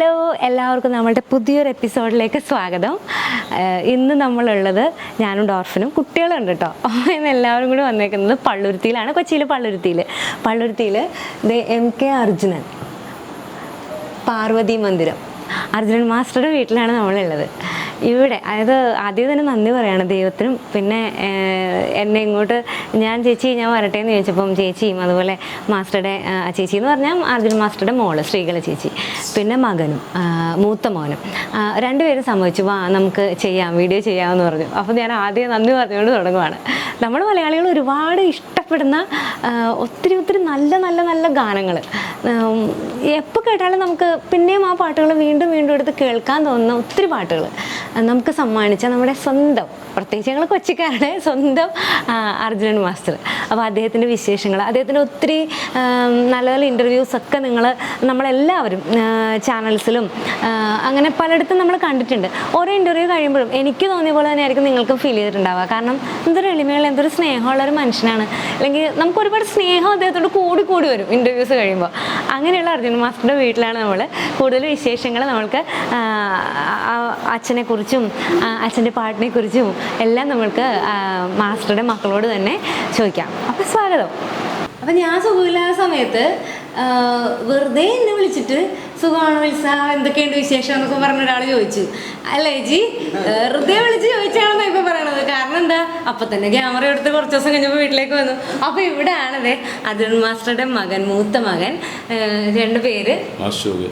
Hello എല്ലാവർക്കും നമ്മളുടെ പുതിയൊരു എപ്പിസോഡിലേക്ക് സ്വാഗതം. ഇന്ന് നമ്മളുള്ളത് ഞാനും ഡോർഫിനും കുട്ടികളുണ്ട് കേട്ടോ ഇന്ന് എല്ലാവരും കൂടി വന്നേക്കുന്നത് പള്ളുരുത്തിയിലാണ് കൊച്ചിയിൽ പള്ളുരുത്തിയിൽ പള്ളുരുത്തിയിൽ the M K Arjunan Parvathi Mandiram. Arjunan മാസ്റ്ററുടെ വീട്ടിലാണ് നമ്മളുള്ളത്. ഇവിടെ അതായത് ആദ്യം തന്നെ നന്ദി പറയാണ് ദൈവത്തിനും. പിന്നെ എന്നെ ഇങ്ങോട്ട് ഞാൻ ചേച്ചി ഞാൻ വരട്ടെ എന്ന് ചോദിച്ചപ്പം ചേച്ചിയും അതുപോലെ മാസ്റ്ററുടെ ചേച്ചി എന്ന് പറഞ്ഞാൽ അർജുൻ മാസ്റ്ററുടെ മോൾ ശ്രീകല ചേച്ചി. പിന്നെ മകനും മൂത്ത മോനും. രണ്ടുപേരും സംഭവിച്ചു വാ നമുക്ക് ചെയ്യാം വീഡിയോ ചെയ്യാമെന്ന് പറഞ്ഞു. അപ്പോൾ ഞാൻ ആദ്യം നന്ദി പറഞ്ഞുകൊണ്ട് തുടങ്ങുവാണ്. നമ്മൾ മലയാളികൾ ഒരുപാട് ഇഷ്ടപ്പെടുന്ന ഒത്തിരി ഒത്തിരി നല്ല നല്ല നല്ല ഗാനങ്ങൾ. എപ്പോൾ കേട്ടാലും നമുക്ക് പിന്നെയും ആ പാട്ടുകൾ വീണ്ടും വീണ്ടും വീണ്ടും എടുത്ത് കേൾക്കാൻ തോന്നുന്ന ഒത്തിരി പാട്ടുകൾ. നമുക്ക് സമ്മാനിച്ച നമ്മുടെ സ്വന്തം പ്രത്യേകിച്ച് ഞങ്ങൾ കൊച്ചിക്കാരുടെ സ്വന്തം അർജുനൻ മാസ്റ്റർ. അപ്പോൾ അദ്ദേഹത്തിന്റെ വിശേഷങ്ങൾ അദ്ദേഹത്തിന്റെ ഒത്തിരി നല്ല നല്ല ഇന്റർവ്യൂസ് ഒക്കെ നിങ്ങൾ നമ്മളെല്ലാവരും ചാനൽസിലും അങ്ങനെ പലയിടത്തും നമ്മൾ കണ്ടിട്ടുണ്ട്. ഓരോ ഇന്റർവ്യൂ കഴിയുമ്പോഴും എനിക്ക് തോന്നിയ പോലെ തന്നെ ആയിരിക്കും നിങ്ങൾക്കും ഫീൽ ചെയ്തിട്ടുണ്ടാവുക. കാരണം എന്തൊരു എളിമയുള്ള എന്തൊരു സ്നേഹമുള്ള ഒരു മനുഷ്യനാണ്. അല്ലെങ്കിൽ നമുക്ക് ഒരുപാട് സ്നേഹം അദ്ദേഹത്തോട് കൂടി കൂടി വരും ഇന്റർവ്യൂസ് കഴിയുമ്പോൾ അങ്ങനെയുള്ള അർജുൻ മാസ്റ്ററുടെ വീട്ടിലാണ് നമ്മൾ കൂടുതൽ വിശേഷങ്ങൾ നമ്മൾക്ക് അച്ഛനെക്കുറിച്ചും അച്ഛന്റെ പാട്ടിനെ കുറിച്ചും എല്ലാം നമ്മൾക്ക് മാസ്റ്ററുടെ മക്കളോട് തന്നെ ചോദിക്കാം. അപ്പം സ്വാഗതം. അപ്പം ഞാൻ സുഖമില്ലാത്ത സമയത്ത് വെറുതെ എന്നെ വിളിച്ചിട്ട് സുഖമാണോ വിളിച്ച എന്തൊക്കെയുണ്ട് വിശേഷം? എന്നൊക്കെ പറഞ്ഞ ഒരാൾ ചോദിച്ചു. അല്ലേ ജി? വെറുതെ വിളിച്ച് ചോദിച്ചാണെന്നാണ് ഇപ്പം പറയണത്. കാരണം എന്താ? അപ്പം തന്നെ ക്യാമറ എടുത്ത് കുറച്ച് ദിവസം കഴിഞ്ഞപ്പോൾ വീട്ടിലേക്ക് വന്നു. അപ്പൊ ഇവിടെയാണതേ അർജുൻ മാസ്റ്ററുടെ മകൻ മൂത്ത മകൻ രണ്ട് പേര്. അശോക്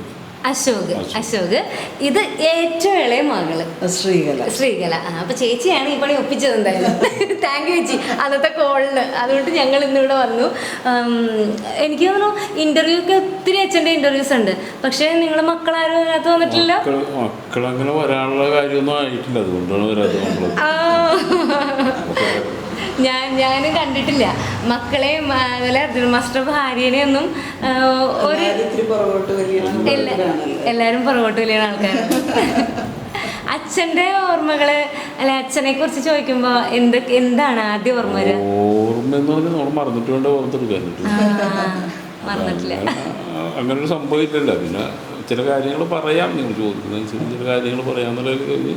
അശോക് അശോക്. ഇത് ഏറ്റവും ഇളയ മകൾ. ശ്രീകല. ശ്രീകല. ആ, അപ്പൊ ചേച്ചിയാണ് ഈ പണി ഒപ്പിച്ചത് എന്തായാലും. താങ്ക് യു ചേച്ചി. അന്നത്തെ കോളിന് അതുകൊണ്ട് ഞങ്ങൾ ഇന്നിവിടെ വന്നു. എനിക്ക് തോന്നുന്നു ഇന്റർവ്യൂ ഒക്കെ ഒത്തിരി അച്ഛന്റെ ഇന്റർവ്യൂസ് ഉണ്ട്. പക്ഷേ നിങ്ങളെ മക്കളാരും അതിനകത്ത് വന്നിട്ടില്ല? മക്കൾ മക്കളങ്ങനെ വരാനുള്ള കാര്യമൊന്നും ആയിട്ടില്ല. അതുകൊണ്ടാണ് വരാത്തത് ഞാൻ ഞാനും കണ്ടിട്ടില്ല. മക്കളെയും അതുപോലെ അർജുൻ മാസ്റ്റർ ഭാര്യനെ ഒന്നും ഒരു എല്ലാവരും പുറകോട്ട് വലിയ ആൾക്കാരാണ് അച്ഛന്റെ ഓർമ്മകൾ അല്ലെ അച്ഛനെ കുറിച്ച് ചോദിക്കുമ്പോ എന്തൊക്കെ എന്താണ് ആദ്യ ഓർമ്മ വരിക? ഓർമ്മ എന്ന് പറഞ്ഞാൽ നമ്മൾ മറന്നിട്ട് വേണ്ട ഓർത്തെടുക്കാനായിട്ട് മറന്നിട്ടില്ല. അങ്ങനെ- ഒരു സംഭവം ഇല്ലല്ലോ. പിന്നെ ചില കാര്യങ്ങൾ പറയാം. നിങ്ങൾ ചോദിക്കുന്നതനുസരിച്ച് ചില കാര്യങ്ങൾ പിന്നെ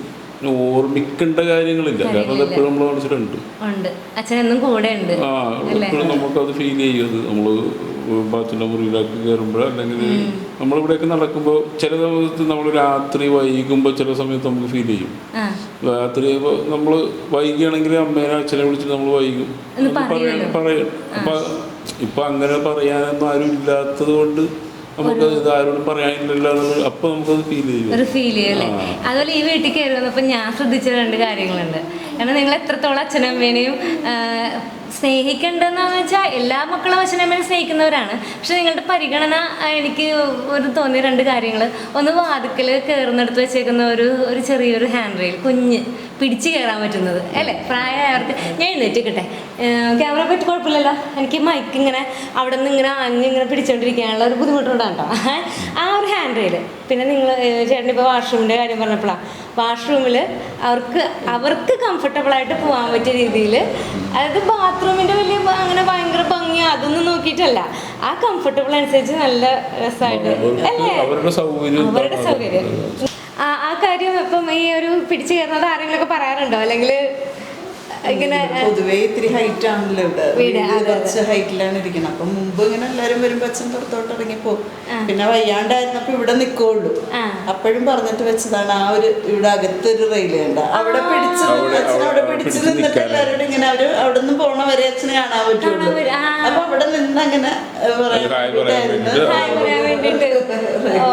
ഓർമ്മിക്കേണ്ട കാര്യങ്ങളില്ല. കാരണം അത് എപ്പോഴും നമ്മൾ മനസ്സിലുണ്ട്. ഉണ്ട്. അച്ഛനെന്നും കൂടെ ഉണ്ട്. ആ എപ്പോഴും നമുക്കത് ഫീൽ ചെയ്യും അത്. നമ്മൾ ബാച്ചിന്റെ മുറിയിലേക്ക് കയറുമ്പോൾ അല്ലെങ്കിൽ നമ്മളിവിടെയൊക്കെ നടക്കുമ്പോൾ ചില ദിവസത്തിൽ നമ്മൾ രാത്രി വൈകുമ്പോൾ ചില സമയത്ത് നമുക്ക് ഫീൽ ചെയ്യും. രാത്രി നമ്മൾ വൈകിയാണെങ്കിൽ അമ്മേനെ അച്ഛനെ വിളിച്ചിട്ട് നമ്മൾ വൈകും. പറയണം പറയണം. അപ്പം ഇപ്പം അങ്ങനെ പറയാനൊന്നും ആരും ഇല്ലാത്തത് കൊണ്ട് നമുക്ക് ഇത് ആരോടും പറയാനില്ലല്ലോ എന്നുള്ളത് അപ്പം നമുക്കത് ഫീൽ ചെയ്യും. ഒരു ഫീൽ ചെയ്യല്ലേ അതുപോലെ ഈ വീട്ടിൽ കയറി വന്നപ്പോൾ ഞാൻ ശ്രദ്ധിച്ച രണ്ട് കാര്യങ്ങളുണ്ട്. കാരണം നിങ്ങൾ എത്രത്തോളം അച്ഛനമ്മേനെയും സ്നേഹിക്കേണ്ടതെന്ന് വെച്ചാൽ എല്ലാ മക്കളും അച്ഛനമ്മേനെ സ്നേഹിക്കുന്നവരാണ്. പക്ഷെ നിങ്ങളുടെ പരിഗണന എനിക്ക് ഒരു തോന്നിയ രണ്ട് കാര്യങ്ങൾ ഒന്ന് വാതുക്കൽ കയറുന്നെടുത്ത് വെച്ചേക്കുന്ന ഒരു ഒരു ചെറിയൊരു ഹാൻഡ് റെയിൽ കുഞ്ഞ് പിടിച്ച് കയറാൻ പറ്റുന്നത്. അല്ലേ? പ്രായമായവർക്ക് ഞാൻ എഴുന്നേറ്റിക്കട്ടെ. ക്യാമറ പറ്റി കുഴപ്പമില്ലല്ലോ? എനിക്ക് മൈക്ക് ഇങ്ങനെ അവിടെ നിന്ന് ഇങ്ങനെ അഞ്ഞ് ഇങ്ങനെ പിടിച്ചോണ്ടിരിക്കാനുള്ള ഒരു ബുദ്ധിമുട്ടുണ്ടാണ് കേട്ടോ ആ ഒരു ഹാൻഡ് റെയിൽ പിന്നെ നിങ്ങൾ ചേട്ടൻ ഇപ്പോൾ വാഷ്റൂമിന്റെ കാര്യം പറഞ്ഞപ്പോഴാണ് വാഷ്റൂമിൽ അവർക്ക് അവർക്ക് കംഫർട്ടബിളായിട്ട് പോകാൻ പറ്റിയ രീതിയിൽ അതായത് ബാത്റൂമിന്റെ വലിയ അങ്ങനെ ഭയങ്കര ഭംഗി അതൊന്നും നോക്കിയിട്ടല്ല. ആ കംഫർട്ടബിൾ അനുസരിച്ച് നല്ല രസമായിട്ട് അല്ലേ? അവരുടെ സൗകര്യം ആ കാര്യം ഇപ്പം ഈ ഒരു പിടിച്ചു കയറുന്നത് ആരെങ്കിലുമൊക്കെ പറയാറുണ്ടോ? അല്ലെങ്കിൽ ഇങ്ങനെ പൊതുവേ ഇത്തിരി ഹൈറ്റ് ആണല്ലോ ഇവിടെ. കുറച്ച് ഹൈറ്റിലാണ് ഇരിക്കുന്നത്. അപ്പൊ മുമ്പ് ഇങ്ങനെ എല്ലാരും വരുമ്പോ അച്ഛൻ പുറത്തോട്ട് ഇറങ്ങിപ്പോ. പിന്നെ വയ്യാണ്ടായിരുന്നപ്പോ ഇവിടെ നിക്കുള്ളൂ. അപ്പോഴും പറഞ്ഞിട്ട് വെച്ചതാണ് ആ ഒരു ഇവിടെ അകത്തൊരു റെയിൽ കണ്ട അവിടെ പിടിച്ച് അവിടെ- അച്ഛൻ അവിടെ അവിടെ പിടിച്ച് നിന്നിട്ട് എല്ലാവരോടും ഇങ്ങനെ അവർ അവിടെ നിന്ന് പോണ വരെ അച്ഛനെ കാണാൻ പറ്റുള്ളൂ. അപ്പൊ അവിടെ നിന്ന് അങ്ങനെ പറയാൻ വേണ്ടിട്ട് ഓ.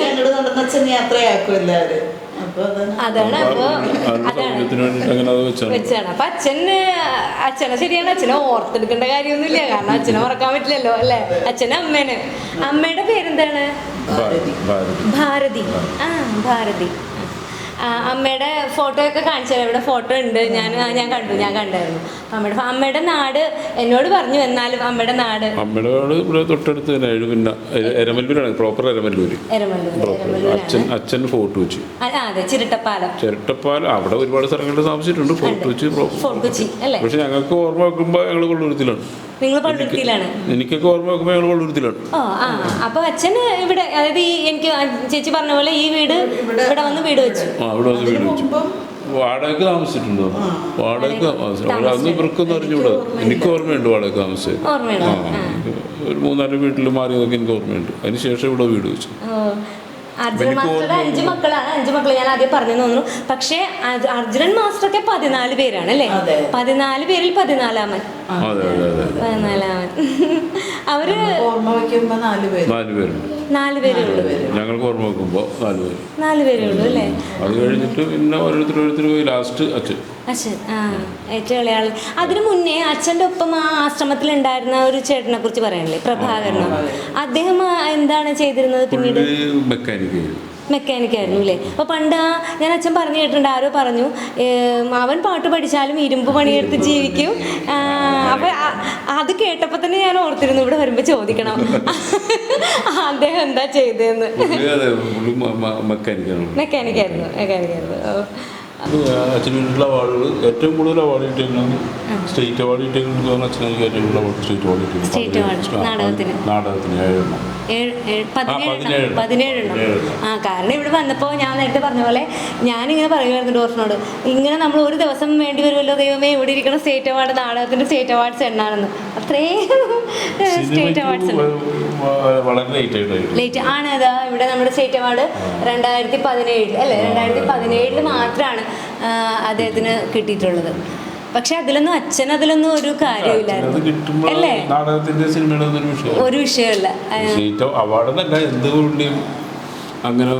ഞങ്ങൾ നടന്ന അച്ഛൻ യാത്രയാക്കും എല്ലാവരും? അതാണ് വെച്ചാണ്. വെച്ചാണ്. അപ്പൊ അച്ഛന് അച്ഛനെ ശരിയാണ് അച്ഛനെ ഓർത്തെടുക്കേണ്ട കാര്യമൊന്നുമില്ല. കാരണം അച്ഛനെ മറക്കാൻ പറ്റില്ലല്ലോ അല്ലെ? അച്ഛനെ അമ്മേനെ. അമ്മയുടെ പേരെന്താണ്? ഭാരതി. ഭാരതി. ഭാരതി. ആ ഭാരതി. അമ്മയുടെ ഫോട്ടോ ഒക്കെ കാണിച്ചു തരാം. ഇവിടെ ഫോട്ടോ ഉണ്ട്. ഞാൻ ഞാൻ കണ്ടു ഞാൻ കണ്ടായിരുന്നു. അമ്മയുടെ അമ്മയുടെ നാട് എന്നോട് പറഞ്ഞു എന്നാലും അമ്മയുടെ നാട്. അമ്മയുടെ നാട് ഇവിടെ തൊട്ടടുത്ത് തന്നെ എഴുപിന്ന എരമല്ലൂരാണ്. പ്രോപ്പർ എരമല്ലൂര്. അച്ഛൻ അച്ഛൻ ഫോർട്ട് അതെ ചിരട്ടപ്പാലം. ചിരട്ടപ്പാലം അവിടെ ഒരുപാട് സ്ഥലങ്ങളിൽ താമസിച്ചിട്ടുണ്ട്. ഫോർട്ട് വെച്ച് ഫോട്ടോ ഫോർട്ട് കൊച്ചി അല്ലേ? പക്ഷെ ഞങ്ങൾക്ക് ഓർമ്മ വെക്കുമ്പോൾ ഞങ്ങൾ കൊള്ളൂരത്തിലാണ്. നിങ്ങൾ പള്ളുരുത്തിയിലാണ് എനിക്കൊക്കെ ഓർമ്മ വെക്കുമ്പോൾ ഞങ്ങൾ കൊള്ളൂരത്തിലാണ്. ആ അപ്പൊ അച്ഛന് ഇവിടെ അതായത് ഈ എനിക്ക് ചേച്ചി പറഞ്ഞ പോലെ ഈ വീട് ഇവിടെ വന്ന് വീട് വെച്ചു. ആ ഇവിടെ വന്ന് വീട് വെച്ചു. വാടകയ്ക്ക് താമസിച്ചിട്ടുണ്ടോ? വാടകയ്ക്ക് അവിടെ അന്ന് ഇവർക്കൊന്നും അറിഞ്ഞൂടാ എനിക്ക് ഓർമ്മയുണ്ട് വാടക താമസിച്ചത്. ആ ഒരു മൂന്നാൽ വീട്ടിൽ മാറിയതൊക്കെ എനിക്ക് ഓർമ്മയുണ്ട്. അതിന് ശേഷം ഇവിടെ വീട് വെച്ചു. അർജുനൻ മാസ്റ്ററുടെ അഞ്ച് മക്കളാണ്. അഞ്ച് മക്കൾ ഞാൻ ആദ്യം പറഞ്ഞു തോന്നുന്നു പക്ഷേ അർജ്- അർജുനൻ മാസ്റ്ററൊക്കെ പതിനാല് പേരാണ് അല്ലേ. പതിനാല് പേരിൽ പതിനാലാമൻ. അതെ അതെ അതെ പതിനാലാമൻ. അവർ ഓർമ്മ വയ്ക്കുമ്പോ നാല് പേര്. നാല് പേരുണ്ട്. നാല് പേരേ ഉള്ളൂ. ഞങ്ങൾക്ക് ഓർമ്മ വെക്കുമ്പോൾ നാല് പേര്. നാല് പേരേ ഉള്ളൂ അല്ലേ? അത് കഴിഞ്ഞിട്ട് പിന്നെ ഓരോരുത്തർ ഓരോരുത്തർ പോയി ലാസ്റ്റ് അച്ഛൻ. അച്ഛൻ ആ ഏറ്റവും ഇളയ ആൾ. അതിനു മുന്നേ അച്ഛന്റെ ഒപ്പം ആ ആശ്രമത്തിൽ ഉണ്ടായിരുന്ന ഒരു ചേട്ടനെ കുറിച്ച് പറയാനില്ലേ പ്രഭാകരനോ? അദ്ദേഹം എന്താണ് ചെയ്തിരുന്നത് പിന്നീട്? മെക്കാനിക് മെക്കാനിക് ആയിരുന്നു അല്ലേ അപ്പോൾ പണ്ട് ആ ഞാൻ അച്ഛൻ പറഞ്ഞു കേട്ടിട്ടുണ്ട് ആരോ പറഞ്ഞു അവൻ പാട്ട് പഠിച്ചാലും ഇരുമ്പ് പണിയെടുത്ത് ജീവിക്കും. അപ്പം അത് കേട്ടപ്പോൾ തന്നെ ഞാൻ ഓർത്തിരുന്നു ഇവിടെ വരുമ്പോൾ ചോദിക്കണം. അദ്ദേഹം എന്താ ചെയ്തതെന്ന് മെക്കാനിക്കായിരുന്നു മെക്കാനിക്കായിരുന്നു പുള്ളി മെക്കാനിക്കാണ് മെക്കാനിക് ആയിരുന്നു മെക്കാനിക് ആയിരുന്നു ഓ. അച്ഛന് വേണ്ടിയിട്ടുള്ള അവാർഡുകൾ ഏറ്റവും കൂടുതൽ അവാർഡ് കിട്ടിയിരുന്നത് സ്റ്റേറ്റ് അവാർഡ് കിട്ടിയിരുന്നത് അച്ഛനായിരിക്കും ഏറ്റവും കൂടുതൽ അവാർഡ് സ്റ്റേറ്റ് അവാർഡ് കിട്ടിയിരുന്നു നാടകത്തിന്. ഏഴെണ്ണം. ആ കാരണം ഇവിടെ വന്നപ്പോൾ ഞാൻ നേരത്തെ പറഞ്ഞ പോലെ ഞാനിങ്ങനെ പറയുമായിരുന്നു ഡോർഫിനോട് ഇങ്ങനെ നമ്മൾ ഒരു ദിവസം വേണ്ടി വരുമല്ലോ ദൈവമേ ഇവിടെ ഇരിക്കുന്ന സ്റ്റേറ്റ് അവാർഡ് നാടകത്തിന്റെ സ്റ്റേറ്റ് അവാർഡ്സ് എണ്ണാണെന്ന് അത്രയും സ്റ്റേറ്റ് അവാർഡ്സ് ലേറ്റ് ആണ്. അതാ ഇവിടെ നമ്മുടെ സ്റ്റേറ്റ് അവാർഡ് രണ്ടായിരത്തി പതിനേഴിൽ അല്ലേ? രണ്ടായിരത്തി പതിനേഴിൽ മാത്രമാണ് അദ്ദേഹത്തിന് കിട്ടിയിട്ടുള്ളത്. പക്ഷെ അതിലൊന്നും അച്ഛൻ അതിലൊന്നും ഒരു കാര്യമില്ലായിരുന്നു. അല്ലേ? നാടകത്തിന്റെ സിനിമയുടെ ഒരു വിഷയം ഒരു വിഷയമല്ല. എന്തുകൊണ്ടും അങ്ങനെ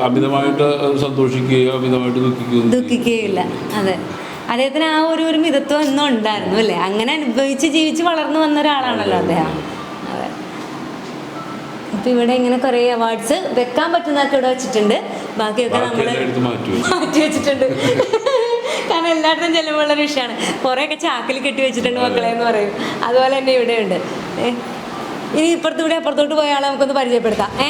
അമിതമായിട്ട് സന്തോഷിക്കുകയോ അമിതമായിട്ട് ദുഃഖിക്കുകയോ ദുഃഖിക്കുകയില്ല. അതെ. അദ്ദേഹത്തിന് ആ ഒരു ഒരു മിതത്വം എന്നും ഉണ്ടായിരുന്നു അല്ലേ? അങ്ങനെ അനുഭവിച്ച് ജീവിച്ച് വളർന്നു വന്ന ഒരാളാണല്ലോ അദ്ദേഹം. ഇപ്പം ഇവിടെ ഇങ്ങനെ കുറേ അവാർഡ്സ് വെക്കാൻ പറ്റുന്നതൊക്കെ ഇവിടെ വെച്ചിട്ടുണ്ട്. ബാക്കിയൊക്കെ നമ്മൾ മാറ്റി വെച്ചിട്ടുണ്ട്. കാരണം എല്ലായിടത്തും ചെല്ലുമ്പോഴുള്ള ഒരു വിഷയമാണ്. കുറേയൊക്കെ ചാക്കിൽ കെട്ടി വെച്ചിട്ടുണ്ട് മക്കളെ എന്ന് പറയും. അതുപോലെ തന്നെ ഇവിടെ ഉണ്ട് ഇനി ഇപ്പുറത്ത് കൂടെ അപ്പുറത്തോട്ട് പോയ ആളെ നമുക്കൊന്ന് പരിചയപ്പെടുത്താം. ഏ?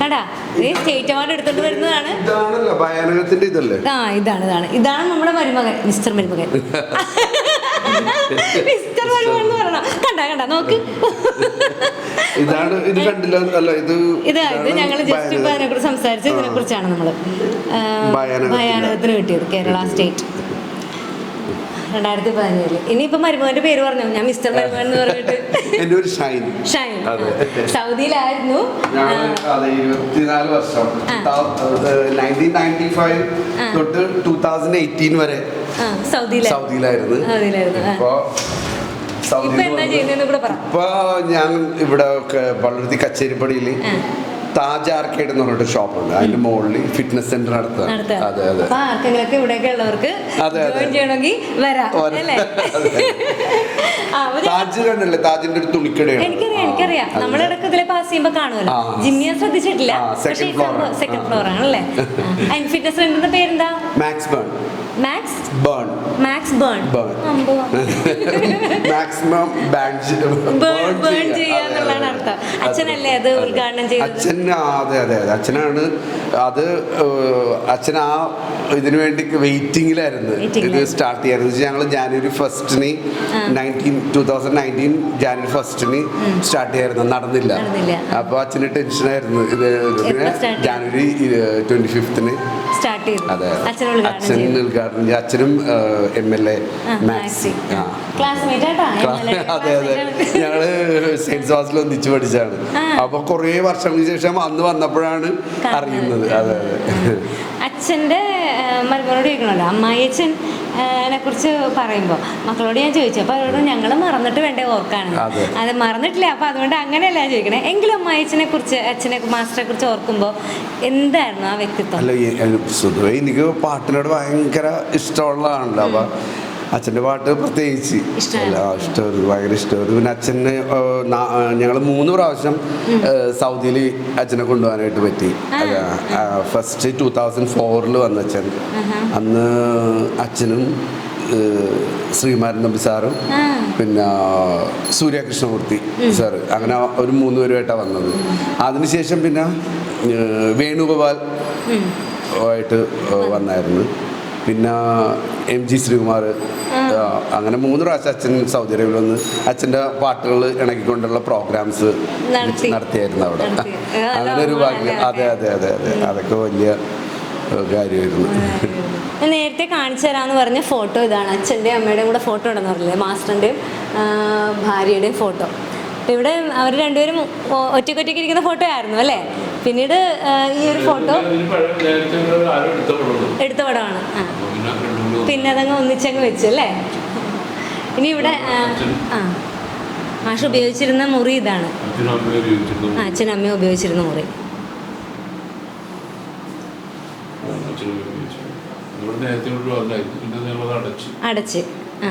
കണ്ടാ? ഈ സ്റ്റേറ്റ് അവാർഡ് എടുത്തോണ്ട് വരുന്നതാണ്. ഇതാണല്ലോ ഭയാനകത്തിന്റെ ഇതല്ലേ? ആ ഇതാണ് ഇതാണ്. ഇതാണ് നമ്മുടെ മരുമകൻ മിസ്റ്റർ മരുമകൻ. മിസ്റ്റർ മരുമകൻ എന്ന് പറയണം കണ്ട കണ്ട നോക്ക്. ഇതാണ് ഇത് കണ്ടില്ല അല്ല ഇത് ഇതാ ഇത് ഞങ്ങൾ ജസ്റ്റ് ഇപ്പൊ അതിനെ കുറിച്ച് സംസാരിച്ച് ഇതിനെ കുറിച്ചാണ് നമ്മൾ ഭയാനകത്തിന്. കിട്ടിയത് കേരള സ്റ്റേറ്റ്. രണ്ടായിരത്തി പതിനേഴിൽ. ഇനിയിപ്പോ മരുമോന്റെ പേര് പറഞ്ഞു? ഞാൻ മിസ്റ്റർ മരുമോൻ എന്ന് പറഞ്ഞിട്ട്. എന്റെ ഒരു ഷൈൻ. ഷൈൻ. അതെ. സൗദിയിലായിരുന്നു. വർഷം. തൊട്ട് ടൂ തൗസൻഡ് എയ്റ്റീൻ വരെ സൗദിയിലായിരുന്നു. ഇപ്പൊ ഇപ്പൊ ഞാൻ ഇവിടെ പള്ളുരുത്തി കച്ചേരിപ്പടിയിൽ താജ് ആർക്കേഡ് എന്ന് പറഞ്ഞിട്ട് ഷോപ്പുണ്ട്. അതിന്റെ മുകളിൽ ഫിറ്റ്നസ് സെന്റർ നടത്തുക. അതെ അതെ. ആർക്കെങ്കിലൊക്കെ ഇവിടെയൊക്കെ ഉള്ളവർക്ക് ചെയ്യണമെങ്കിൽ വരാം. അല്ലേ? താജ് കണ്ടല്ലേ താജിന്റെ ഒരു തുണിക്കടയാണ്. എനിക്കറിയാം എനിക്കറിയാം. നമ്മൾ നമ്മുടെ ഇടയ്ക്ക് ഇതിലെ പാസ് കാണുമല്ലോ. ശ്രദ്ധിച്ചിട്ടില്ല. ആ, ഫ്ലോർ ആണ്. സെക്കൻഡ് ആണല്ലേ? ഫിറ്റ്നസ് സെന്ററിന്റെ പേരെന്താ? Max burn. Max burn max burn burn maximum burn burn ചെയ്യുക എന്നുള്ളതാണ് അർത്ഥം. അച്ഛനല്ലേ അത് ഉദ്ഘാടനം ചെയ്തത്? അച്ഛൻ അതെ അതെ അതെ. അച്ഛനാണ് അത് അച്ഛൻ ആ ഇതിനു വേണ്ടി വെയിറ്റിംഗിലായിരുന്നു ഇത് സ്റ്റാർട്ട് ചെയ്യാറ് ഞങ്ങൾ January ഫസ്റ്റിന് nineteen two thousand nineteen January ഫസ്റ്റിന് start ചെയ്യായിരുന്നു. നടന്നില്ല. അപ്പൊ അപ്പോൾ അച്ഛന് ടെൻഷനായിരുന്നു ഇത്? ജാനുവരി ട്വന്റി ഫിഫ്തിന് സ്റ്റാർട്ട് ചെയ്തു. അതെ അച്ഛൻ ഉദ്ഘാടനം അച്ഛൻ ചെയ്തു. അച്ഛനും എം എൽ എ മാക്സി അതെ അതെ. ഞങ്ങൾ സെയിൻസ് ക്ലാസ്സിൽ ഒന്നിച്ച് പഠിച്ചാണ്. അപ്പൊ കുറേ വർഷങ്ങൾക്ക് ശേഷം അന്ന് വന്നപ്പോഴാണ് അറിയുന്നത്. അതെ അതെ. അച്ഛന്റെ മരുമോനോട് ചോദിക്കണല്ലോ അമ്മായിയച്ഛൻ നെ കുറിച്ച് പറയുമ്പോൾ മക്കളോട് ഞാൻ ചോദിച്ചു. അപ്പോൾ അവരോട് ഞങ്ങൾ മറന്നിട്ട് വേണ്ടേ ഓർക്കാണ് അതെ. മറന്നിട്ടില്ല. അപ്പോൾ അതുകൊണ്ട് അങ്ങനെയല്ല ഞാൻ ചോദിക്കണേ. എങ്കിലും അമ്മായിച്ചനെ കുറിച്ച് അച്ഛനെ മാസ്റ്ററെ കുറിച്ച് ഓർക്കുമ്പോൾ എന്തായിരുന്നു ആ വ്യക്തിത്വം? അല്ല പൊതുവെ എനിക്ക് പാട്ടിനോട് ഭയങ്കര ഇഷ്ടമുള്ളതാണല്ലോ അപ്പൊ അച്ഛന്റെ പാട്ട് പ്രത്യേകിച്ച്. ഇഷ്ടമായിരുന്നു ഭയങ്കര ഇഷ്ടമായിരുന്നു പിന്നെ അച്ഛന് ഞങ്ങൾ മൂന്ന് പ്രാവശ്യം സൗദിയിൽ അച്ഛനെ കൊണ്ടുപോകാനായിട്ട് പറ്റി. ഫസ്റ്റ് ടൂ തൗസൻഡ് ഫോറിൽ വന്ന അച്ഛൻ. അന്ന് അച്ഛനും ശ്രീമാരൻ തമ്പി സാറും പിന്നെ സൂര്യകൃഷ്ണമൂർത്തി സാറ്. അങ്ങനെ ഒരു മൂന്ന് പേരുമായിട്ടാണ് വന്നത്. അതിനുശേഷം പിന്നെ വേണുഗോപാൽ ആയിട്ട് വന്നായിരുന്നു. പിന്നെ എം ജി ശ്രീകുമാർ അങ്ങനെ മൂന്ന് പ്രാവശ്യം അച്ഛൻ സൗദി അറേബ്യയിൽ വന്ന് അച്ഛന്റെ പാട്ടുകൾ ഇണക്കിക്കൊണ്ടുള്ള പ്രോഗ്രാംസ് നടത്തി. നടത്തിയായിരുന്നു അവിടെ. അങ്ങനെ ഒരു ഭാഗ്യം. അതെ അതെ അതെ അതെ. അതൊക്കെ വലിയ കാര്യമായിരുന്നു. നേരത്തെ കാണിച്ചു തരാമെന്ന് പറഞ്ഞ ഫോട്ടോ ഇതാണ്. അച്ഛന്റെയും അമ്മയുടെയും കൂടെ ഫോട്ടോ ഉണ്ടെന്ന് പറഞ്ഞില്ലേ? മാസ്റ്ററിന്റെയും ഭാര്യയുടെയും ഫോട്ടോ. ഇവിടെ അവർ രണ്ടുപേരും ഒറ്റയ്ക്കൊറ്റയ്ക്ക് ഇരിക്കുന്ന ഫോട്ടോ ആയിരുന്നു അല്ലേ? പിന്നീട് ഈ ഒരു ഫോട്ടോ എടുത്ത പടമാണ്. പിന്നെ അതങ്ങ് ഒന്നിച്ചങ്ങ് വെച്ചു അല്ലേ? ഇനി ഇവിടെ ആ, ഉപയോഗിച്ചിരുന്ന മുറി ഇതാണ്. അച്ഛനും അമ്മയും ഉപയോഗിച്ചിരുന്നു മുറി. അടച്ചു. അടച്ച് ആ.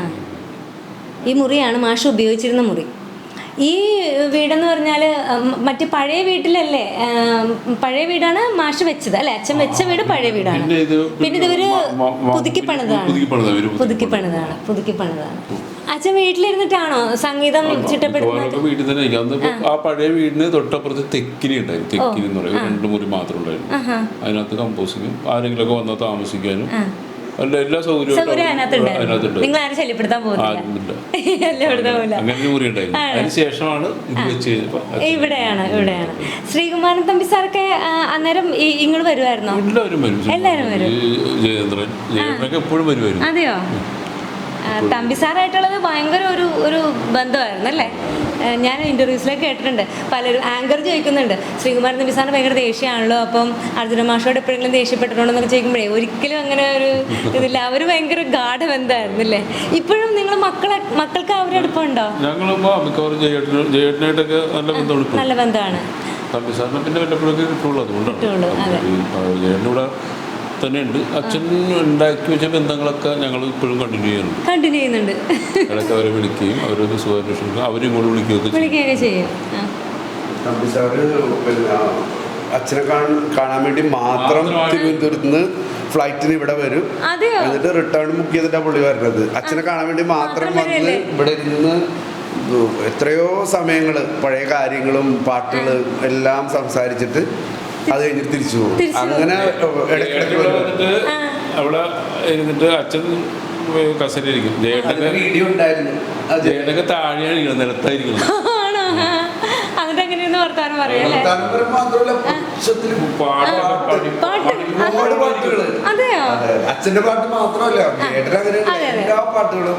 ഈ മുറിയാണ് മാഷ് ഉപയോഗിച്ചിരുന്ന മുറി. ഈ വീടെന്ന് പറഞ്ഞാൽ മറ്റേ പഴയ വീട്ടിലല്ലേ പഴയ വീടാണ് മാഷ് വെച്ചത് അല്ലെ? അച്ഛൻ വെച്ച വീട് പഴയ വീടാണ്. പിന്നെ ഇത് പിന്നെ ഇതൊരു പുതുക്കി പണിതാണ് പുതുക്കി പണിതാണ് പുതുക്കി പണിതാണ് അച്ഛൻ വീട്ടിലിരുന്നിട്ടാണോ സംഗീതം ചിട്ടപ്പെടുത്തുന്നത് വീട്ടിൽ തന്നെ അന്ന് ആ. പഴയ വീടിന് തൊട്ടപ്പുറത്ത് തെക്കിനി ഉണ്ടായിരുന്നു. തെക്കിനി എന്ന് പറയും. രണ്ട് മുറി മാത്രം ഉണ്ടായിരുന്നു. അതിനകത്ത് കമ്പോസിങ്ങും ആരെങ്കിലുമൊക്കെ വന്നാൽ താമസിക്കാനും അല്ല എല്ലാ സൗകര്യവും സൗകര്യം അതിനകത്തുണ്ട്. അതിനകത്തുണ്ട്. നിങ്ങൾ ആരും ശല്യപ്പെടുത്താൻ പോകുന്നില്ല. ആരുമില്ല ശല്യപ്പെടുത്താൻ പോകില്ല അങ്ങനെ ഒരു മുറി ഉണ്ടായിരുന്നു. അതിന് ശേഷമാണ് ഇത് വെച്ച് കഴിഞ്ഞപ്പോ ഇവിടെയാണ് ഇവിടെയാണ്. ശ്രീകുമാരൻ തമ്പി സാറൊക്കെ ആ, അന്നേരം ഇങ്ങൾ വരുമായിരുന്നോ എല്ലാവരും വരും എല്ലാവരും വരും. ഈ ജയേന്ദ്രൻ ജയേന്ദ്രനൊക്കെ എപ്പോഴും വരുമായിരുന്നു. അതെയോ? ആ, തമ്പി സാറായിട്ടുള്ളത് ഭയങ്കര ഒരു ഒരു ബന്ധമായിരുന്നു അല്ലേ ഞാൻ ഇന്റർവ്യൂസിലൊക്കെ കേട്ടിട്ടുണ്ട്. പലരും ആങ്കർ ചോദിക്കുന്നുണ്ട്. ശ്രീകുമാർ സാറിന് ഭയങ്കര ദേഷ്യമാണല്ലോ അപ്പം അർജുന മാഷോട് എപ്പോഴെങ്കിലും ദേഷ്യപ്പെട്ടിട്ടുണ്ടോ എന്നൊക്കെ ചോദിക്കുമ്പോഴേ ഒരിക്കലും അങ്ങനെ ഒരു ഇതില്ല. അവർ ഭയങ്കര ഗാഠബന്ധമായിരുന്നു അല്ലേ ഇപ്പോഴും നിങ്ങൾ മക്കളെ മക്കൾക്ക് അവരുടെ അടുപ്പമുണ്ടോ? ഞങ്ങളിപ്പോ നല്ല ബന്ധമാണ്. പിന്നെ വല്ലപ്പോഴൊക്കെ കിട്ടുള്ളൂ അതുകൊണ്ടാണ്. തന്നെയുണ്ട്. അച്ഛൻ ഉണ്ടാക്കി വെച്ച ബന്ധങ്ങളൊക്കെ ഞങ്ങൾ ഇപ്പോഴും കണ്ടിന്യൂ ചെയ്യുന്നുണ്ട് കണ്ടിന്യൂ ചെയ്യുന്നുണ്ട്. ഇടയ്ക്ക് അവരെ വിളിക്കുകയും അവരൊരു സുഖാന്വേഷണം അവരും കൂടെ വിളിക്കുകയൊക്കെ ചെയ്യും. അച്ഛനെ കാണാൻ വേണ്ടി മാത്രം തിരുവനന്തപുരത്ത് നിന്ന് ഫ്ലൈറ്റിന് ഇവിടെ വരും. എന്നിട്ട് റിട്ടേൺ ബുക്ക് ചെയ്തിട്ടാണ് പുള്ളി വരുന്നത് അച്ഛനെ കാണാൻ വേണ്ടി മാത്രം വന്ന് ഇവിടെ ഇരുന്ന് എത്രയോ സമയങ്ങൾ പഴയ കാര്യങ്ങളും പാട്ടുകളും എല്ലാം സംസാരിച്ചിട്ട് അത് കഴിഞ്ഞിട്ട് തിരിച്ചു പോകും. അങ്ങനെ ഇടയ്ക്കിടയ്ക്ക് വന്നിട്ട് അവിടെ ഇരുന്നിട്ട് അച്ഛൻ കസേരയിരിക്കും അതിന് ജയേട്ടനൊക്കെ വീഡിയോ ഉണ്ടായിരുന്നു. അത് ജയേട്ടനൊക്കെ താഴെയാണ് ഇരിക്കുന്നത് നിലത്തായിരിക്കുന്നത്. എന്നിട്ട് എങ്ങനെയൊന്ന് വർത്താനം പറയും അതെ. അച്ഛന്റെ പാട്ട് മാത്രമല്ല. എല്ലാ പാട്ടുകളും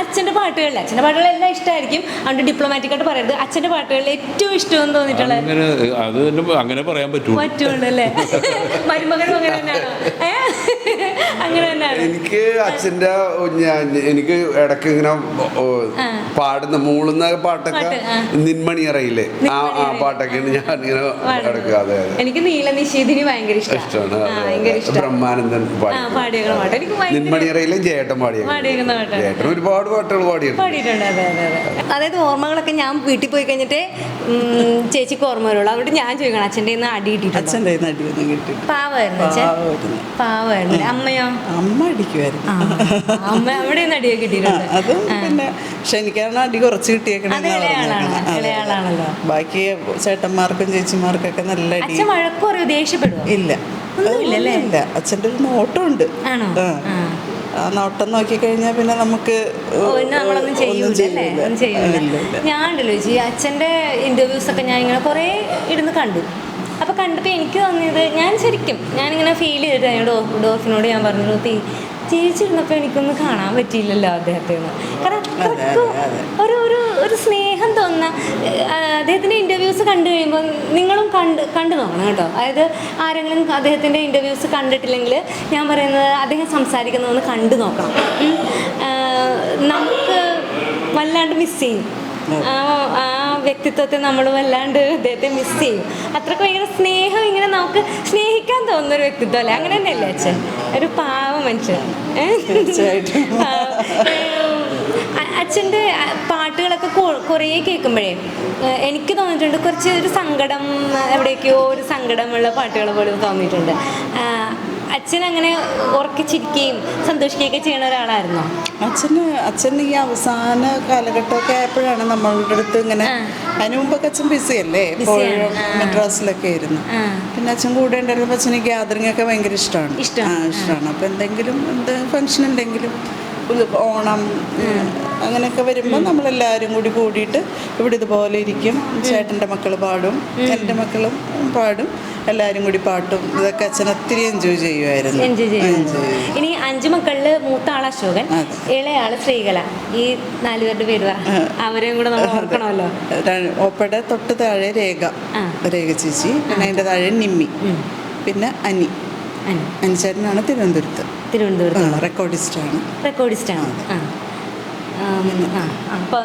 അച്ഛന്റെ പാട്ടുകളിൽ അച്ഛന്റെ പാട്ടുകളെല്ലാം ഇഷ്ടമായിരിക്കും അതുകൊണ്ട് ഡിപ്ലോമാറ്റിക് ആയിട്ട് പറയരുത്. അച്ഛന്റെ പാട്ടുകളിൽ ഏറ്റവും ഇഷ്ടമെന്ന് തോന്നിയിട്ടുള്ള അങ്ങനെ അത് തന്നെ അങ്ങനെ പറയാൻ പറ്റും. പറ്റുള്ളൂ മരുമകനും അങ്ങനെ തന്നെയാണോ? അങ്ങനെ തന്നെയാണ്? എനിക്ക് അച്ഛന്റെ ഞാൻ എനിക്ക് ഇടയ്ക്ക് ഇങ്ങനെ പാടുന്ന പാടുന്ന മൂളുന്ന പാട്ടൊക്കെ പാട്ട്, ആ. നിന്മണി അറിയില്ലേ ആ ആ പാട്ടൊക്കെയാണ് ഞാൻ ഇങ്ങനെ. ഇടയ്ക്ക് അതെ അതെ. എനിക്ക് ഭയങ്കര ഇഷ്ടമാണ്. ബ്രഹ്മാനന്ദൻ പാടി. നിന്മണിയറയിലും ജേട്ടൻ പാടിയ ജേട്ടൻ ഒരുപാട് പാട്ടുകൾ പാടിയിട്ടുണ്ട്. പാടിയിട്ടുണ്ട്. അതെ അതെ അതെ. അതായത് ഓർമ്മകളൊക്കെ ഞാൻ വീട്ടിൽ പോയി കഴിഞ്ഞിട്ട് ചേച്ചിക്ക് ഓർമ്മ വരുള്ളൂ. അവിടെ ഞാൻ ചോദിക്കണം അച്ഛന്റെ നിന്ന് അടി കിട്ടി അച്ഛന്റെ അടി നിന്ന് അടിയൊന്നും പാവായിരുന്നു അല്ലേ? അമ്മയോ? അമ്മ അടിക്കുമായിരുന്നു. അമ്മ അവിടെ നിന്ന് അടിയൊക്കെ കിട്ടിയിട്ടുണ്ട്. അത് പിന്നെ പക്ഷെ എനിക്കാണ് അടി കുറച്ച് ഇളയാളാണല്ലോ. ബാക്കി ചേട്ടന്മാർക്കും ചേച്ചിമാർക്കൊക്കെ നല്ല അച്ഛൻ വഴക്ക് പറയോ? ദേഷ്യപ്പെടുവോ? ഇല്ല? ഇല്ല അച്ഛന്റെ ഒരു നോട്ടമുണ്ട്. ഉണ്ട് ആ. നോട്ടം നോക്കി കഴിഞ്ഞാൽ പിന്നെ നമുക്ക് നമ്മളൊന്നും ഉണ്ടല്ലോ ചേച്ചി അച്ഛന്റെ ഇന്റർവ്യൂസ് ഒക്കെ ഞാൻ ഇങ്ങനെ കുറേ ഇരുന്ന് കണ്ടു. അപ്പോൾ കണ്ടപ്പോൾ എനിക്ക് തോന്നിയത് ഞാൻ ശരിക്കും ഞാനിങ്ങനെ ഫീൽ ചെയ്തിട്ട് ഡോഫിനോട് ഞാൻ പറഞ്ഞു "തീ, ചേച്ചി എനിക്കൊന്നും കാണാൻ പറ്റിയില്ലല്ലോ അദ്ദേഹത്തെ എന്ന് കാരണം അത്രക്കും ഒരു ഒരു ഒരു സ്നേഹം തോന്നുന്ന അദ്ദേഹത്തിന്റെ അദ്ദേഹത്തിന്റെ ഇന്റർവ്യൂസ് കണ്ടു കഴിയുമ്പോൾ നിങ്ങളും കണ്ട് കണ്ടു നോക്കണം കേട്ടോ. അതായത് ആരെങ്കിലും അദ്ദേഹത്തിന്റെ ഇന്റർവ്യൂസ് കണ്ടിട്ടില്ലെങ്കിൽ ഞാൻ പറയുന്നത് അദ്ദേഹം സംസാരിക്കുന്നതൊന്ന് കണ്ടു നോക്കണം. നമുക്ക് വല്ലാണ്ട് മിസ് ചെയ്യും. ആ ആ വ്യക്തിത്വത്തെ നമ്മൾ വല്ലാണ്ട് അദ്ദേഹത്തെ മിസ് ചെയ്യും. അത്രയ്ക്ക് ഭയങ്കര സ്നേഹം ഇങ്ങനെ നമുക്ക് സ്നേഹിക്കാൻ തോന്നുന്ന ഒരു വ്യക്തിത്വം അല്ലേ? അങ്ങനെ തന്നെയല്ലേ അച്ഛൻ? ഒരു പാവ മനുഷ്യനാണ് അച്ഛന്റെ പാട്ടുകളൊക്കെ കുറേ കേൾക്കുമ്പോഴേ എനിക്ക് തോന്നിയിട്ടുണ്ട് കുറച്ച് ഒരു സങ്കടം എവിടേക്കോ ഒരു സങ്കടമുള്ള പാട്ടുകൾ പോലും തോന്നിയിട്ടുണ്ട്. അച്ഛൻ അങ്ങനെ ഉറക്കിച്ചിരിക്കുകയും സന്തോഷിക്കുകയൊക്കെ ചെയ്യുന്ന ഒരാളായിരുന്നു? അച്ഛന് അച്ഛൻ ഈ അവസാന കാലഘട്ടമൊക്കെ ആയപ്പോഴാണ് നമ്മളുടെ അടുത്ത് ഇങ്ങനെ അതിനു മുമ്പൊക്കെ അച്ഛൻ ബിസി അല്ലേ എപ്പോഴും മദ്രാസിലൊക്കെ ആയിരുന്നു. പിന്നെ അച്ഛൻ കൂടെ ഉണ്ടായിരുന്നപ്പോൾ അച്ഛന് ഗ്യാതറിംഗ് ഒക്കെ ഭയങ്കര ഇഷ്ടമാണ്. ഇഷ്ടമാണ്. അപ്പൊ എന്തെങ്കിലും എന്ത് ഫംഗ്ഷൻ ഉണ്ടെങ്കിലും ഓണം അങ്ങനെയൊക്കെ വരുമ്പോൾ നമ്മളെല്ലാവരും കൂടി കൂടിയിട്ട് ഇവിടെ ഇതുപോലെ ഇരിക്കും. ചേട്ടന്റെ മക്കൾ പാടും. എന്റെ മക്കളും പാടും. എല്ലാവരും കൂടി പാട്ടും ഇതൊക്കെ അച്ഛൻ ഒത്തിരി എൻജോയ് ചെയ്യുമായിരുന്നു. ഇനി അഞ്ചു മക്കളിൽ മൂത്ത ആൾ അശോകൻ. ഇളയാൾ ശ്രീകല. ഈ നാലുപേരുടെ പേര് അവരെയും കൂടെ നമ്മൾ ഓർക്കണമല്ലോ. ഒപ്പടെ തൊട്ട് താഴെ രേഖ. രേഖ ചേച്ചി. പിന്നെ അതിന്റെ താഴെ നിമ്മി. പിന്നെ അനി. അനി. അനിച്ചേട്ടനാണ് തിരുവനന്തപുരത്ത്. തിരുവനന്തപുരത്ത് റെക്കോർഡിസ്റ്റാണ്. റെക്കോർഡിസ്റ്റാണ്. ആ. അപ്പൊ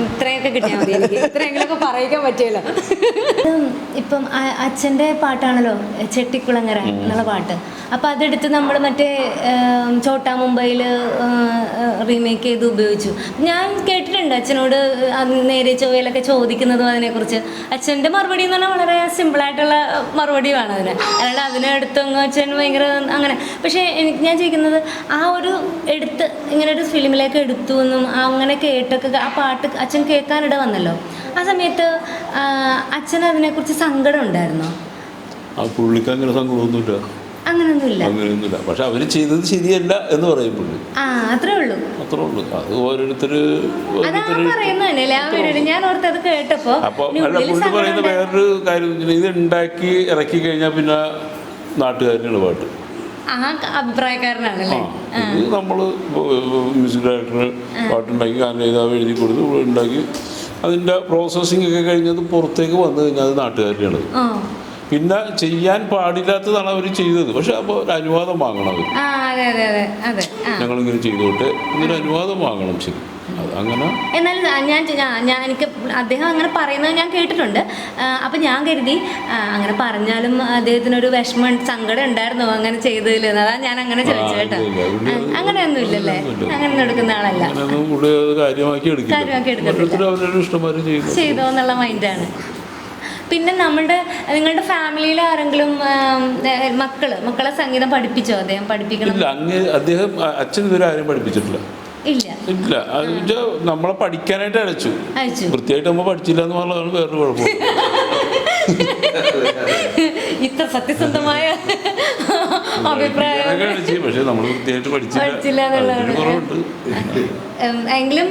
ഇത്രയൊക്കെ കിട്ടിയാൽ മതി. എനിക്ക് ഇത്രയെങ്കിലൊക്കെ പറയിക്കാൻ പറ്റിയല്ലോ. ഇപ്പം അച്ഛന്റെ അച്ഛന്റെ പാട്ടാണല്ലോ ചെട്ടിക്കുളങ്ങര എന്നുള്ള പാട്ട്. അപ്പം അതെടുത്ത് നമ്മൾ മറ്റേ ചോട്ടാ മുംബൈയിൽ റീമേക്ക് ചെയ്ത് ഉപയോഗിച്ചു. ഞാൻ കേട്ടിട്ടുണ്ട് അച്ഛനോട് അത് നേരെ ചൊവ്വയിലൊക്കെ ചോദിക്കുന്നതും അതിനെക്കുറിച്ച്. അച്ഛന്റെ മറുപടി എന്ന് പറഞ്ഞാൽ വളരെ സിമ്പിൾ സിമ്പിളായിട്ടുള്ള മറുപടിയുമാണ് അതിന്. അല്ലാണ്ട് അതിനെടുത്തങ്ങ് അച്ഛൻ ഭയങ്കര അങ്ങനെ. പക്ഷേ എനിക്ക് ഞാൻ ചോദിക്കുന്നത് ആ ഒരു എടുത്ത് ഇങ്ങനെ ഒരു ഫിലിമിലേക്ക് എടുത്തു എന്നും അങ്ങനെ കേട്ടൊക്കെ ആ പാട്ട് അച്ഛൻ കേൾക്കാനിട വന്നല്ലോ. ആ സമയത്ത് അച്ഛൻ അതിനെക്കുറിച്ച് സങ്കടം ഉണ്ടായിരുന്നോ? പുള്ളിക്ക് അങ്ങനെ സങ്കടമൊന്നുമില്ല. അങ്ങനെയൊന്നുമില്ല അങ്ങനെയൊന്നുമില്ല. പക്ഷെ അവർ ചെയ്തത് ശരിയല്ല എന്ന് പറയും പുള്ളി. ആ അത്രേ ഉള്ളൂ. അത്രേ ഉള്ളൂ. അത് ഓരോരുത്തർ ഇനി അല്ല? പുള്ളി പറയുന്ന വേറൊരു കാര്യം ഇത് ഉണ്ടാക്കി ഇറക്കി കഴിഞ്ഞാൽ പിന്നെ നാട്ടുകാരനാണ് പാട്ട്. ആ അഭിപ്രായക്കാരനാണ് ഇത് നമ്മൾ മ്യൂസിക് ഡയറക്ടർ പാട്ടുണ്ടാക്കി ഗാനം എഴുതാവ് എഴുതി കൊടുത്ത് ഉണ്ടാക്കി. അതിന്റെ പ്രോസസ്സിംഗ് ഒക്കെ കഴിഞ്ഞത് പുറത്തേക്ക് വന്നു കഴിഞ്ഞാൽ അത് നാട്ടുകാരുടെയാണ്. ഓ പിന്നെ ചെയ്യാൻ പാടില്ലാത്തതാണ് അവർ ചെയ്തത്. പക്ഷെ അപ്പോൾ ഒരു അനുവാദം വാങ്ങണം അവർ ഞങ്ങളിങ്ങനെ ചെയ്തോട്ടെ ഇങ്ങനെ അനുവാദം വാങ്ങണം ശരി എന്നാലും ഞാൻ ഞാൻ എനിക്ക് അദ്ദേഹം അങ്ങനെ പറയുന്നത് ഞാൻ കേട്ടിട്ടുണ്ട്. അപ്പം ഞാൻ കരുതി അങ്ങനെ പറഞ്ഞാലും അദ്ദേഹത്തിനൊരു വിഷമം സങ്കടം ഉണ്ടായിരുന്നു അങ്ങനെ ചെയ്തതിൽ അതാ ഞാൻ അങ്ങനെ ചോദിച്ചു കേട്ടോ. അങ്ങനെയൊന്നും ഇല്ലല്ലേ? അങ്ങനെ എടുക്കുന്ന ആളല്ല. കാര്യമാക്കി ചെയ്തോ എന്നുള്ള മൈൻഡാണ് പിന്നെ നമ്മുടെ നിങ്ങളുടെ ഫാമിലിയിൽ ആരെങ്കിലും മക്കൾ മക്കളെ സംഗീതം പഠിപ്പിച്ചോ? അദ്ദേഹം പഠിപ്പിക്കണം. ഇല്ല അങ്ങ് അദ്ദേഹം അച്ഛൻ ഇതുവരെ ആരും പഠിപ്പിച്ചിട്ടില്ല. ഇല്ല അത് നമ്മളെ പഠിക്കാനായിട്ട് അടച്ചു അയച്ചു. വൃത്തിയായിട്ട് നമ്മൾ പഠിച്ചില്ല എന്ന് പറഞ്ഞതാണ് വേറൊരു കുഴപ്പം ഇത്ര സത്യസന്ധമായ അഭിപ്രായം. ഞാനൊക്കെ അടിച്ചു പക്ഷെ നമ്മൾ വൃത്തിയായിട്ട് പഠിച്ചില്ല. എങ്കിലും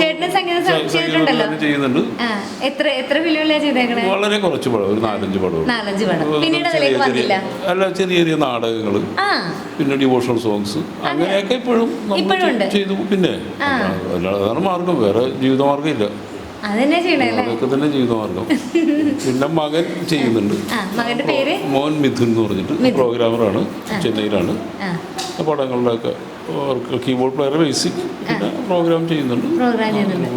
ചേട്ടന് സംഗീതം ചെയ്തിട്ടുണ്ടല്ലോ. ചെയ്യുന്നുണ്ട്. എത്ര എത്ര ഫിലിമിലാണ് ചെയ്തേക്കണേ? വളരെ കുറച്ച് പടം ഒരു നാലഞ്ച് പടം. നാലഞ്ച് പടം. പിന്നീട് അതിലേക്ക് വന്നില്ല. അല്ല ചെറിയ ചെറിയ നാടകങ്ങൾ പിന്നെ ഡിവോഷണൽ സോങ്സ് അങ്ങനെയൊക്കെ ഇപ്പോഴും. ചെയ്തു. പിന്നെ അതാണ് മാർഗം വേറെ ജീവിതമാർഗം ഇല്ല. അതന്നെ ചെയ്യണേ അല്ലേ? അതൊക്കെ തന്നെ ജീവിതമാർഗം പിന്നെ മകൻ ചെയ്യുന്നുണ്ട്. മകന്റെ പേര് മോൻ മിഥുൻ എന്ന് പറഞ്ഞിട്ട് പ്രോഗ്രാമറാണ് ചെന്നൈയിലാണ്. പടങ്ങളിലൊക്കെ കീബോർഡ് പ്ലെയർ ബേസിക് പിന്നെ പ്രോഗ്രാം ചെയ്യുന്നുണ്ട്. പ്രോഗ്രാം ചെയ്യുന്നുണ്ട്.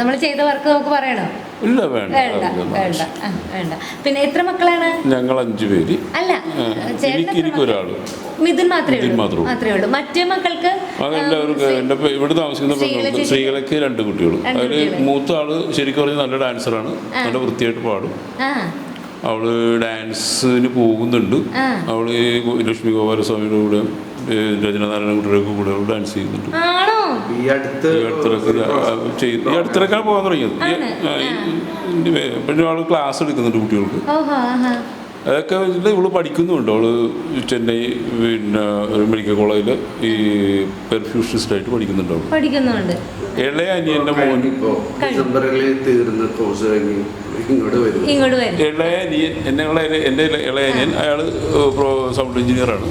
നമ്മൾ ചെയ്ത വർക്ക് നമുക്ക് പറയണോ? ഇല്ല വേണ്ട. വേണ്ട വേണ്ട. പിന്നെ എത്ര മക്കളാണ്? ഞങ്ങൾ അഞ്ചു പേര്. അല്ല എനിക്ക് ഒരാൾ മിഥുൻ മാത്രമേ മാത്രമേ ഉള്ളൂ. മറ്റേ മക്കൾക്ക് എന്റെ ഇവിടെ താമസിക്കുന്ന പെണ്ണുണ്ട് സ്ത്രീകളൊക്കെ രണ്ട് കുട്ടികളും. അതിൽ മൂത്ത ആൾ ശരിക്കും പറഞ്ഞാൽ നല്ല ഡാൻസറാണ്. നല്ല വൃത്തിയായിട്ട് പാടും. അവൾ ഡാൻസിന് പോകുന്നുണ്ട്. അവൾ ലക്ഷ്മി ഗോപാലസ്വാമിയുടെ കൂടെ ഏ, രചനാനാരായണകുട്ടിയുടെ കൂടെ ഡാൻസ് ചെയ്യുന്നുണ്ട്. ഈ അടുത്ത് ഈ അടുത്തിടക്ക് ഈ അടുത്തിടക്കാണ് പോകാൻ തുടങ്ങിയത്. പിന്നെ അവൾ ക്ലാസ് എടുക്കുന്നുണ്ട് കുട്ടികൾക്ക്. അതൊക്കെ വെച്ചിട്ട് ഇവൾ പഠിക്കുന്നുണ്ട്. അവൾ ചെന്നൈ പിന്നെ ഒരു മെഡിക്കൽ കോളേജിൽ ഈ പെർഫ്യൂഷനിസ്റ്റായിട്ട് പഠിക്കുന്നുണ്ട് അവൾ. പഠിക്കുന്നുണ്ട്. ഇളയ മോൻ. തീർന്ന് കോഴ്സ് കഴിഞ്ഞ് ഇങ്ങോട്ട് വരും. ഇളയ അനിയൻ എന്നെ എന്റെ ഇളയ അനിയൻ അയാൾ സൗണ്ട് എഞ്ചിനീയർ ആണ്.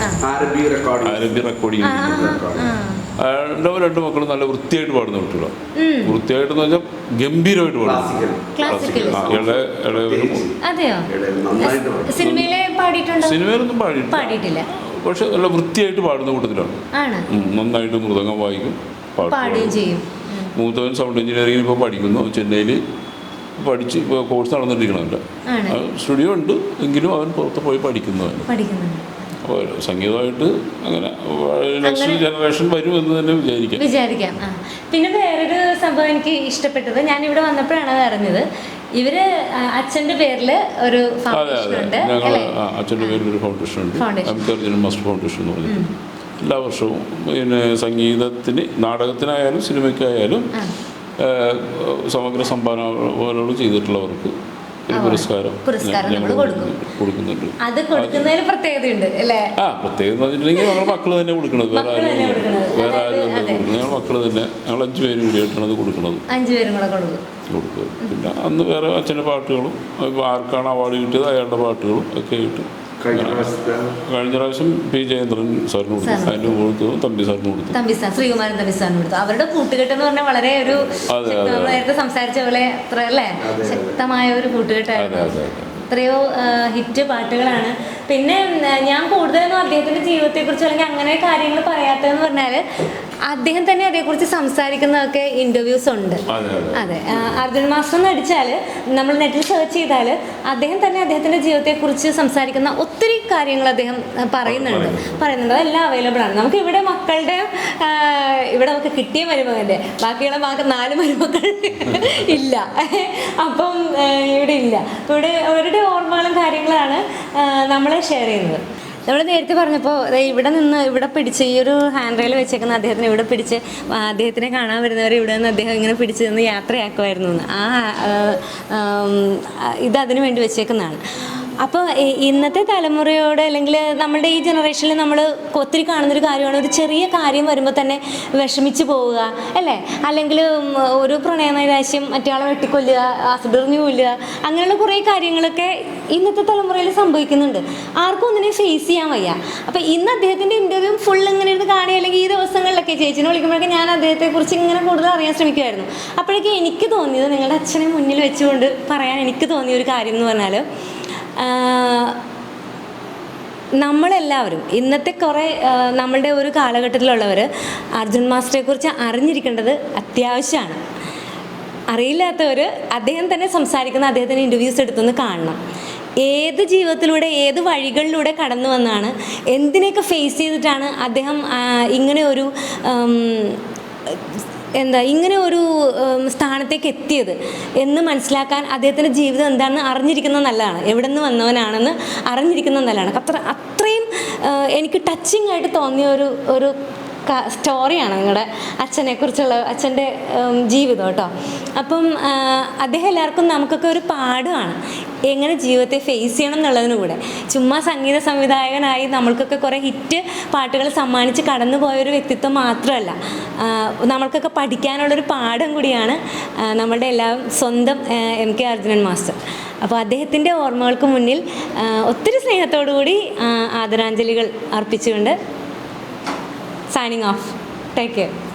ആ. റെക്കോർഡിംഗ്. അയാളുടെ രണ്ട് മക്കളും നല്ല വൃത്തിയായിട്ട് പാടുന്ന കുട്ടികളാണ് വൃത്തിയായിട്ട് എന്ന് വെച്ചാൽ ഗംഭീരമായിട്ട് പാടും. സിനിമയിലൊന്നും പാടിയിട്ടില്ല. പക്ഷെ നല്ല വൃത്തിയായിട്ട് പാടുന്ന കൂട്ടത്തിലാണ്. നന്നായിട്ട് മൃദംഗം വായിക്കും പാടുകയും ചെയ്യും. മൂത്തവൻ സൗണ്ട് എഞ്ചിനീയറിംഗ് ഇപ്പോൾ പഠിക്കുന്നു ചെന്നൈയിൽ പഠിച്ച് ഇപ്പോൾ കോഴ്സ് നടന്നിരിക്കണമല്ല സ്റ്റുഡിയോ ഉണ്ട് എങ്കിലും അവൻ പുറത്ത് പോയി പഠിക്കുന്നവൻ. പഠിക്കുന്നുണ്ട് സംഗീതമായിട്ട് അങ്ങനെ നെക്സ്റ്റ് ജനറേഷൻ വരും എന്ന് തന്നെ വിചാരിക്കാം. വിചാരിക്കാം. പിന്നെ വേറൊരു സംഭവം എനിക്ക് ഇഷ്ടപ്പെട്ടത് ഞാൻ ഇവിടെ വന്നപ്പോഴാണ് അത് അറിഞ്ഞത്. ഇവർ അച്ഛന്റെ പേരിൽ ഒരു ഫൗണ്ടേഷൻ ഉണ്ട് അച്ഛന്റെ പേരിൽ ഒരു ഫൗണ്ടേഷൻ ഉണ്ട്. അമിതാർജുന ഫൗണ്ടേഷൻ എന്ന് പറഞ്ഞിട്ട്. എല്ലാ വർഷവും പിന്നെ സംഗീതത്തിന് നാടകത്തിനായാലും സിനിമയ്ക്കായാലും സമഗ്ര സംഭാവനകൾ ചെയ്തിട്ടുള്ളവർക്ക് പുരസ്കാരം പുരസ്കാരം നമ്മൾ കൊടുക്കും. കൊടുക്കുന്നുണ്ട്. അത് പ്രത്യേകതയുണ്ട് അല്ലേ? ആ പ്രത്യേകത എന്ന് വെച്ചിട്ടുണ്ടെങ്കിൽ ഞങ്ങൾ മക്കൾ തന്നെ കൊടുക്കണത്. വേറെ മക്കൾ തന്നെ ആരും വേറെ ആരും തന്നെ ഞങ്ങൾ മക്കൾ തന്നെ ഞങ്ങൾ അഞ്ച് പേര് കൂടിയിട്ടാണ് അത് കൊടുക്കുന്നത് അഞ്ചു പേരും കൂടെ കൊടുക്കും. കൊടുക്കുക പിന്നെ അന്ന് വേറെ അച്ഛന്റെ പാട്ടുകളും ആർക്കാണ് അവാർഡ് കിട്ടിയത് അയാളുടെ പാട്ടുകളും ഒക്കെ ആയിട്ട് കഴിഞ്ഞ പ്രാവശ്യം പി ജയേന്ദ്രൻ സാറിന് കൊടുത്തു. അതിന് കൊടുത്തു. തമ്പി സാറിന് കൊടുത്തു. തമ്പി സാർ ശ്രീകുമാരൻ തമ്പി സാറിന് കൊടുത്തു. അവരുടെ കൂട്ടുകെട്ട് എന്ന് പറഞ്ഞാൽ വളരെ ഒരു. നേരത്തെ സംസാരിച്ച പോലെ അത്ര അല്ലേ? ശക്തമായ ഒരു കൂട്ടുകെട്ടായിരുന്നു. എത്രയോ ഹിറ്റ് പാട്ടുകളാണ് പിന്നെ ഞാൻ കൂടുതലൊന്നും അദ്ദേഹത്തിന്റെ ജീവിതത്തെക്കുറിച്ച് അല്ലെങ്കിൽ അങ്ങനെ കാര്യങ്ങൾ പറയാത്തതെന്ന് പറഞ്ഞാൽ അദ്ദേഹം തന്നെ അതേക്കുറിച്ച് സംസാരിക്കുന്നതൊക്കെ ഇന്റർവ്യൂസ് ഉണ്ട്. അതെ അർജുൻ മാസ്റ്റർ എന്ന് അടിച്ചാൽ നമ്മൾ നെറ്റിൽ സെർച്ച് ചെയ്താൽ അദ്ദേഹം തന്നെ അദ്ദേഹത്തിന്റെ ജീവിതത്തെക്കുറിച്ച് സംസാരിക്കുന്ന ഒത്തിരി കാര്യങ്ങൾ അദ്ദേഹം പറയുന്നുണ്ട്. പറയുന്നുണ്ട്. അതെല്ലാം അവൈലബിൾ ആണ്. നമുക്ക് ഇവിടെ മക്കളുടെ ഇവിടെ നമുക്ക് കിട്ടിയ മരുമകന്റെ ബാക്കിയുള്ള ബാക്കി നാല് മരുമക്കൾ ഇല്ല. അപ്പം ഇവിടെ ഇല്ല. ഇവിടെ അവരുടെ ഓർമ്മകളും കാര്യങ്ങളാണ്. നമ്മൾ ഷെയർ ചെയ്യുന്നത്. നമ്മൾ നേരത്തെ പറഞ്ഞപ്പോൾ ഇവിടെ നിന്ന് ഇവിടെ പിടിച്ച് ഈ ഒരു ഹാൻഡ് റെയിൽ വെച്ചേക്കുന്ന അദ്ദേഹത്തിന് ഇവിടെ പിടിച്ച് അദ്ദേഹത്തിനെ കാണാൻ വരുന്നവർ ഇവിടെ നിന്ന് അദ്ദേഹം ഇങ്ങനെ പിടിച്ച് നിന്ന് യാത്രയാക്കുമായിരുന്നു ആ, ഇത് അതിനു വേണ്ടി വെച്ചേക്കുന്നതാണ്. അപ്പോൾ ഇന്നത്തെ തലമുറയോട് അല്ലെങ്കിൽ നമ്മുടെ ഈ ജനറേഷനിൽ നമ്മൾ ഒത്തിരി കാണുന്നൊരു കാര്യമാണ് ഒരു ചെറിയ കാര്യം വരുമ്പോൾ തന്നെ വിഷമിച്ച് പോവുക അല്ലേ? അല്ലെങ്കിൽ ഒരു പ്രണയനൈരാശ്യം മറ്റേ വെട്ടിക്കൊല്ലുക അസുഖർന്ന് കൊല്ലുക അങ്ങനെയുള്ള കുറേ കാര്യങ്ങളൊക്കെ ഇന്നത്തെ തലമുറയിൽ സംഭവിക്കുന്നുണ്ട്. ആർക്കും ഒന്നിനെ ഫേസ് ചെയ്യാൻ വയ്യ. അപ്പോൾ ഇന്ന് അദ്ദേഹത്തിന്റെ ഇന്റർവ്യൂ ഫുൾ ഇങ്ങനെ ഇരുന്ന് കാണുക അല്ലെങ്കിൽ ഈ ദിവസങ്ങളിലൊക്കെ ചേച്ചിനെ വിളിക്കുമ്പോഴൊക്കെ ഞാൻ അദ്ദേഹത്തെക്കുറിച്ച് ഇങ്ങനെ കൂടുതൽ അറിയാൻ ശ്രമിക്കുമായിരുന്നു അപ്പോഴേക്കും എനിക്ക് തോന്നിയത് നിങ്ങളുടെ അച്ഛനെ മുന്നിൽ വെച്ചുകൊണ്ട് പറയാൻ എനിക്ക് തോന്നിയ ഒരു കാര്യം എന്ന് പറഞ്ഞാൽ നമ്മളെല്ലാവരും ഇന്നത്തെ കുറേ നമ്മളുടെ ഒരു കാലഘട്ടത്തിലുള്ളവർ അർജുൻ മാസ്റ്ററെ കുറിച്ച് അറിഞ്ഞിരിക്കേണ്ടത് അത്യാവശ്യമാണ്. അറിയില്ലാത്തവർ അദ്ദേഹം തന്നെ സംസാരിക്കുന്ന അദ്ദേഹത്തിന്റെ ഇന്റർവ്യൂസ് എടുത്തൊന്ന് കാണണം. ഏത് ജീവിതത്തിലൂടെ ഏത് വഴികളിലൂടെ കടന്നു വന്നാണ് എന്തിനെയൊക്കെ ഫേസ് ചെയ്തിട്ടാണ് അദ്ദേഹം ഇങ്ങനെ ഒരു എന്താ ഇങ്ങനെ ഒരു സ്ഥാനത്തേക്ക് എത്തിയത് എന്ന് മനസ്സിലാക്കാൻ അദ്ദേഹത്തിന്റെ ജീവിതം എന്താണെന്ന് അറിഞ്ഞിരിക്കുന്നത് നല്ലതാണ്. എവിടെ നിന്ന് വന്നവനാണെന്ന് അറിഞ്ഞിരിക്കുന്നത് നല്ലതാണ്. അത്ര അത്രയും എനിക്ക് ടച്ചിങ് ആയിട്ട് തോന്നിയ ഒരു ഒരു സ്റ്റോറിയാണ് നിങ്ങളുടെ അച്ഛനെക്കുറിച്ചുള്ള അച്ഛന്റെ ജീവിതം കേട്ടോ. അപ്പം അദ്ദേഹം എല്ലാവർക്കും നമുക്കൊക്കെ ഒരു പാഠമാണ്. എങ്ങനെ ജീവിതത്തെ ഫേസ് ചെയ്യണം എന്നുള്ളതിന് കൂടെ. ചുമ്മാ സംഗീത സംവിധായകനായി നമ്മൾക്കൊക്കെ കുറേ ഹിറ്റ് പാട്ടുകൾ സമ്മാനിച്ച് കടന്നു പോയൊരു വ്യക്തിത്വം മാത്രമല്ല. നമ്മൾക്കൊക്കെ പഠിക്കാനുള്ളൊരു പാഠം കൂടിയാണ് നമ്മുടെ എല്ലാം സ്വന്തം എം കെ അർജുനൻ മാസ്റ്റർ. അപ്പോൾ അദ്ദേഹത്തിന്റെ ഓർമ്മകൾക്ക് മുന്നിൽ ഒത്തിരി സ്നേഹത്തോടു കൂടി ആദരാഞ്ജലികൾ അർപ്പിച്ചുകൊണ്ട് signing off. Take care.